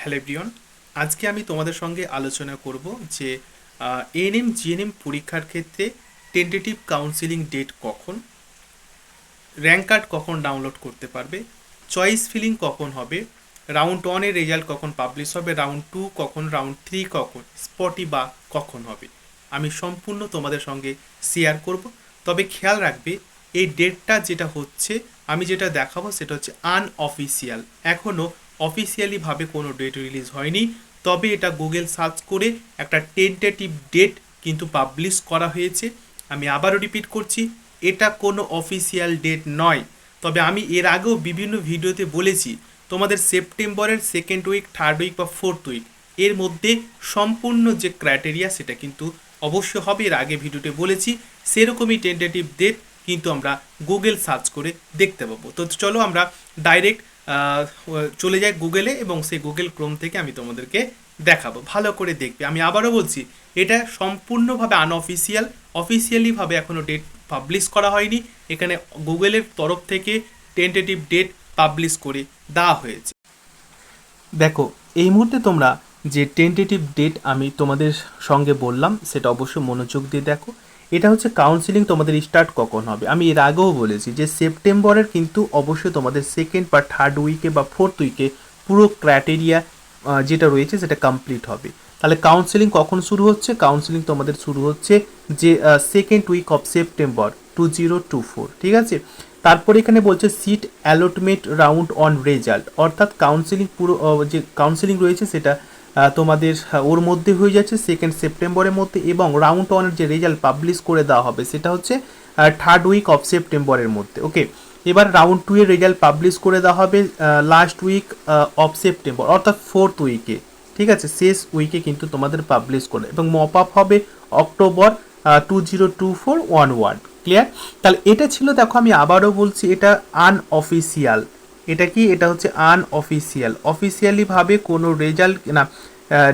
Hello আজকে আমি তোমাদের সঙ্গে আলোচনা করব যে এনএম জিএনএম পরীক্ষার ক্ষেত্রে টেন্টেটিভ কাউন্সিলিং ডেট কখন র্যাঙ্ক কার্ড কখন ডাউনলোড করতে পারবে চয়েস ফিলিং কখন হবে রাউন্ড ওয়ানের রেজাল্ট কখন পাবলিশ হবে রাউন্ড টু কখন রাউন্ড থ্রি কখন স্পটি বা কখন হবে, আমি সম্পূর্ণ তোমাদের সঙ্গে শেয়ার করব। তবে খেয়াল রাখবে, এই ডেটটা যেটা হচ্ছে, আমি যেটা দেখাবো সেটা হচ্ছে আনঅফিসিয়াল এখনও অফিসিয়ালিভাবে কোনো ডেট রিলিজ হয়নি। তবে এটা গুগল সার্চ করে একটা টেন্টেটিভ ডেট কিন্তু পাবলিশ করা হয়েছে। আমি আবারও রিপিট করছি, এটা কোনো অফিসিয়াল ডেট নয়। তবে আমি এর আগেও বিভিন্ন ভিডিওতে বলেছি, তোমাদের সেপ্টেম্বরের সেকেন্ড উইক থার্ড উইক বা ফোর্থ উইক এর মধ্যে সম্পূর্ণ যে ক্রাইটেরিয়া সেটা কিন্তু অবশ্য হবে। এর আগে ভিডিওতে বলেছি, সেরকমই টেন্টেটিভ ডেট কিন্তু আমরা গুগল সার্চ করে দেখতে পাবো। তো চলো আমরা ডাইরেক্ট চলে যাই গুগলে এবং সেই গুগল ক্রোম থেকে আমি তোমাদেরকে দেখাবো। ভালো করে দেখবে। আমি আবারও বলছি, এটা সম্পূর্ণভাবে আনঅফিসিয়াল অফিসিয়ালিভাবে এখনও ডেট পাবলিশ করা হয়নি। এখানে গুগলের তরফ থেকে টেন্টেটিভ ডেট পাবলিশ করে দেওয়া হয়েছে। দেখো, এই মুহূর্তে তোমরা যে টেন্টেটিভ ডেট আমি তোমাদের সঙ্গে বললাম, সেটা অবশ্যই মনোযোগ দিয়ে দেখো। এটা হচ্ছে কাউন্সিলিং তোমাদের স্টার্ট কখন হবে? আমি এর আগেও বলেছি যে সেপ্টেম্বরের কিন্তু অবশ্যই তোমাদের সেকেন্ড বা থার্ড উইকে বা ফোর্থ উইকে পুরো ক্রাইটেরিয়া যেটা রয়েছে সেটা কমপ্লিট হবে। তাহলে কাউন্সিলিং কখন শুরু হচ্ছে? কাউন্সিলিং তোমাদের শুরু হচ্ছে যে second week of September two zero two four ঠিক আছে? তারপরে এখানে বলছে seat allotment round on result অর্থাৎ কাউন্সিলিং পুরো যে কাউন্সিলিং রয়েছে সেটা তোমাদের ওর মধ্যে হয়ে যাচ্ছে সেকেন্ড সেপ্টেম্বরের মধ্যে এবং রাউন্ড ওয়ানের যে রেজাল্ট পাবলিশ করে দেওয়া হবে, সেটা হচ্ছে থার্ড উইক অফ সেপ্টেম্বরের মধ্যে ওকে এবার রাউন্ড টু এর রেজাল্ট পাবলিশ করে দেওয়া হবে লাস্ট উইক অফ সেপ্টেম্বর অর্থাৎ ফোর্থ উইকে ঠিক আছে? শেষ উইকে কিন্তু তোমাদের পাবলিশ করে, এবং মপ আপ হবে October two zero two four one one clear তাহলে এটা ছিল, দেখো আমি আবারও বলছি, এটা আনঅফিসিয়াল এটা কি? এটা হচ্ছে আনঅফিসিয়াল অফিসিয়ালিভাবে কোনো রেজাল্ট না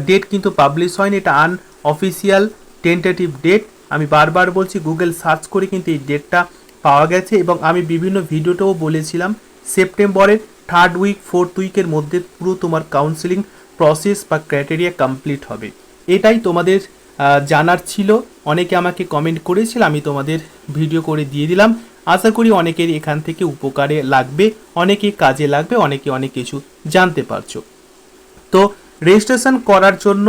ডেট কিন্তু পাবলিশ হয়নি। এটা আনঅফিসিয়াল টেন্টেটিভ ডেট আমি বারবার বলছি গুগল সার্চ করে কিন্তু এই ডেটটা পাওয়া গেছে এবং আমি বিভিন্ন ভিডিওতেও বলেছিলাম সেপ্টেম্বরের থার্ড উইক ফোর্থ উইকের মধ্যে পুরো তোমার কাউন্সিলিং প্রসেস বা ক্রাইটেরিয়া কমপ্লিট হবে। এটাই তোমাদের জানার ছিল। অনেকে আমাকে কমেন্ট করেছিল, আমি তোমাদের ভিডিও করে দিয়ে দিলাম। আশা করি অনেকের এখান থেকে উপকারে লাগবে, অনেকে কাজে লাগবে, অনেকে অনেক কিছু জানতে পারছ। তো রেজিস্ট্রেশন করার জন্য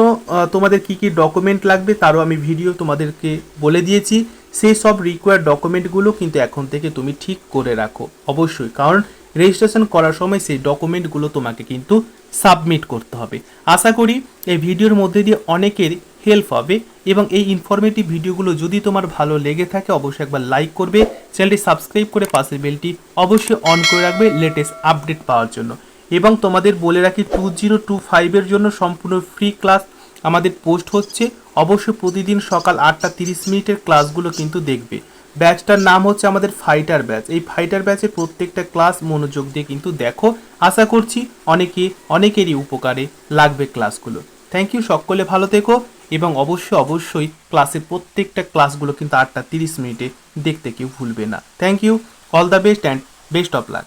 তোমাদের কি কি ডকুমেন্ট লাগবে তারও আমি ভিডিও তোমাদেরকে বলে দিয়েছি। সেই সব রিকোয়ার্ড ডকুমেন্টগুলো কিন্তু এখন থেকে তুমি ঠিক করে রাখো, অবশ্যই। কারণ রেজিস্ট্রেশন করার সময় সেই ডকুমেন্টগুলো তোমাকে কিন্তু সাবমিট করতে হবে। আশা করি এই ভিডিওর মধ্যে দিয়ে অনেকের হেল্প হবে এবং এই ইনফরমেটিভ ভিডিওগুলো যদি তোমার ভালো লেগে থাকে, অবশ্যই একবার লাইক করবে। চ্যানেলটি সাবস্ক্রাইব করে পাশের বেলটি অবশ্যই অন করে রাখবে লেটেস্ট আপডেট পাওয়ার জন্য। এবং তোমাদের বলে রাখি টু জিরো টু ফাইভের জন্য সম্পূর্ণ ফ্রি ক্লাস আমাদের পোস্ট হচ্ছে। অবশ্যই প্রতিদিন সকাল আটটা তিরিশ মিনিটের ক্লাসগুলো কিন্তু দেখবে। ব্যাচটার নাম হচ্ছে আমাদের ফাইটার ব্যাচ এই ফাইটার ব্যাচে প্রত্যেকটা ক্লাস মনোযোগ দিয়ে কিন্তু দেখো। আশা করছি অনেকে, অনেকেরই উপকারে লাগবে ক্লাসগুলো। থ্যাংক ইউ সকলে ভালো থেকো এবং অবশ্যই অবশ্যই ক্লাসের প্রত্যেকটা ক্লাসগুলো কিন্তু আটটা তিরিশ মিনিটে দেখতে কেউ ভুলবে না। Thank you all the best and best of luck